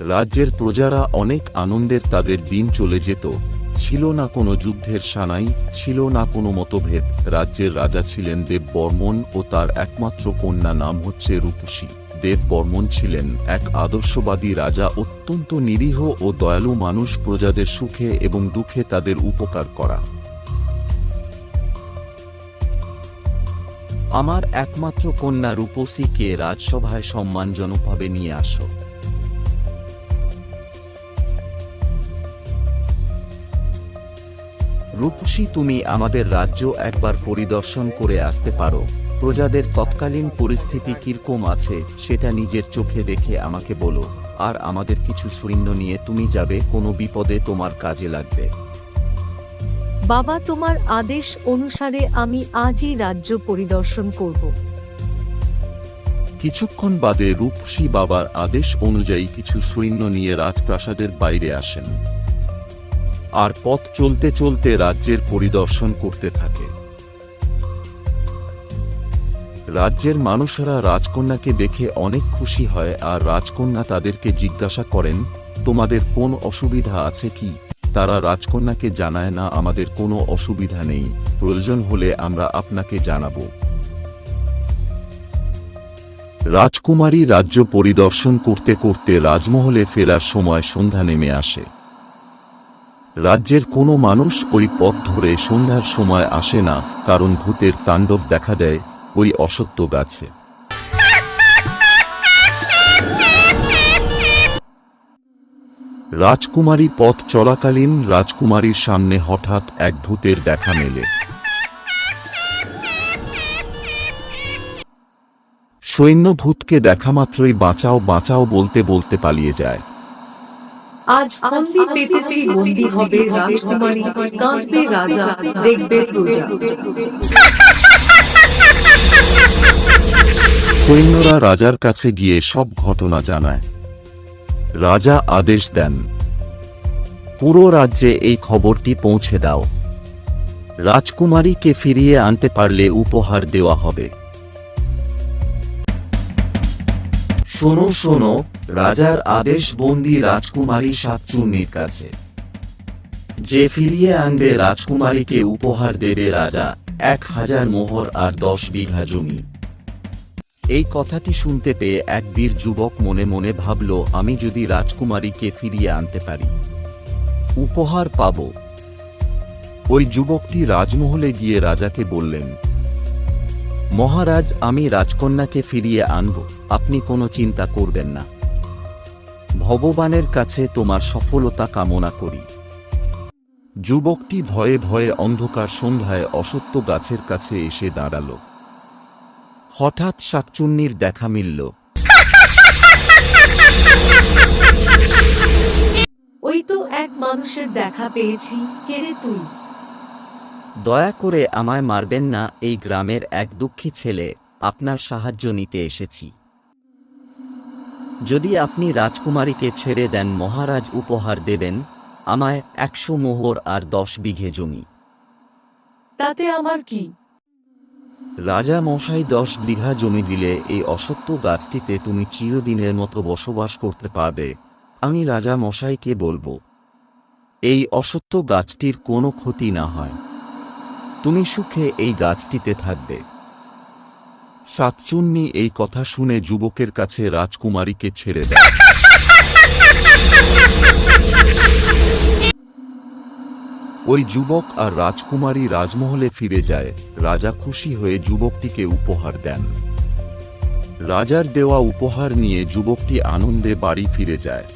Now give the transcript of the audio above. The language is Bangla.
রাজ্যের প্রজারা অনেক আনন্দের তাদের দিন চলে যেত। ছিল না কোনো যুদ্ধের সানাই, ছিল না কোনো মতভেদ। রাজ্যের রাজা ছিলেন দেব বর্মন ও তার একমাত্র কন্যা নাম হচ্ছে রূপসী। দেব বর্মন ছিলেন এক আদর্শবাদী রাজা, অত্যন্ত নিরীহ ও দয়ালু মানুষ, প্রজাদের সুখে এবং দুঃখে তাদের উপকার করা। আমার একমাত্র কন্যা রূপসীকে রাজসভায় সম্মানজনকভাবে নিয়ে আসো। রূপসী তুমি আমাদের রাজ্য একবার পরিদর্শন করে আসতে পারো। প্রজাদের তৎকালীন পরিস্থিতি কীরকম আছে সেটা নিজের চোখে দেখে আমাকে বলো। আর আমাদের কিছু সৈন্য নিয়ে তুমি যাবে কোনো বিপদে তোমার কাজে লাগবে। বাবা তোমার আদেশ অনুসারে আমি আজই রাজ্য পরিদর্শন করব। কিছুক্ষণ বাদে রূপসী বাবার আদেশ অনুযায়ী কিছু সৈন্য নিয়ে রাজপ্রাসাদের বাইরে আসেন। আর পথ চলতে চলতে রাজ্যের পরিদর্শন করতে থাকে। রাজ্যের মানুষরা রাজকন্যাকে দেখে অনেক খুশি হয় আর রাজকন্যা তাদেরকে জিজ্ঞাসা করেন, তোমাদের কোন অসুবিধা আছে কি? তারা রাজকন্যাকে জানায়, না, আমাদের কোনো অসুবিধা নেই। প্রয়োজন হলে আমরা আপনাকে জানাব। রাজকুমারী রাজ্য পরিদর্শন করতে করতে রাজমহলে ফেরার সময় সন্ধ্যা নেমে আসে। রাজ্যের কোনো মানুষ ওই পথ ধরে সন্ধ্যার সময় আসে না, কারণ ভূতের তাণ্ডব দেখা দেয় ওই অসত্য গাছে। রাজকুমারী পথ চলাকালীন রাজকুমারীর সামনে হঠাৎ এক ভূতের দেখা মেলে। সৈন্য ভূতকে দেখা মাত্রই বাঁচাও বাঁচাও বলতে বলতে পালিয়ে যায়। আজ ফন্দি পেতেছি, বন্দি হবে রাজকুমারী, কাঁদবে রাজা, দেখবে প্রজা। সৈন্যরা রাজার কাছে গিয়ে সব ঘটনা জানায়। রাজা আদেশ দেন, পুরো রাজ্যে এই খবরটি পৌঁছে দাও। রাজকুমারীকে ফিরিয়ে আনতে পারলে উপহার দেওয়া হবে। শোনো শোনো, রাজার আদেশ বন্দি রাজকুমারী সাতচুন্নির কাছে। যে ফিরিয়ে আনবে রাজকুমারীকে উপহার দেবে রাজা, এক হাজার মোহর আর দশ বিঘা জমি। এই কথাটি শুনতে পেয়ে এক বীর যুবক মনে মনে ভাবল, আমি যদি রাজকুমারীকে ফিরিয়ে আনতে পারি, উপহার পাব। ওই যুবকটি রাজমহলে গিয়ে রাজাকে বললেন মহারাজ, আমি রাজকন্যাকে ফিরিয়ে আনব, আপনি কোনো চিন্তা করবেন না। ভগবানের কাছে তোমার সফলতা কামনা করি। যুবকটি ভয়ে ভয়ে অন্ধকার সন্ধ্যায় অসত্য গাছের কাছে এসে দাঁড়াল। হঠাৎ শাকচুন্নির দেখা মিলল। ওই তো এক মানুষের দেখা পেয়েছি, কে রে তুই? দয়া করে আমায় মারবেন না এই গ্রামের এক দুঃখী ছেলে আপনার সাহায্য নিতে এসেছি। যদি আপনি রাজকুমারীকে ছেড়ে দেন মহারাজ উপহার দেবেন আমায় একশো মোহর আর দশ বিঘে জমি। তাতে আমার কি? রাজা মশাই দশ বিঘা জমি দিলে এই অসত্য গাছটিতে তুমি চিরদিনের মতো বসবাস করতে পারবে আমি রাজা মশাইকে বলব। এই অসত্য গাছটির কোনো ক্ষতি না হয়। তুমি সুখে এই গাছটিতে থাকবে। সাতচুন্নি এই কথা শুনে যুবকের কাছে রাজকুমারীকে ছেড়ে দেয়। ওই যুবক আর রাজকুমারী রাজমহলে ফিরে যায়। রাজা খুশি হয়ে যুবকটিকে উপহার দেন। রাজার দেওয়া উপহার নিয়ে যুবকটি আনন্দে বাড়ি ফিরে যায়।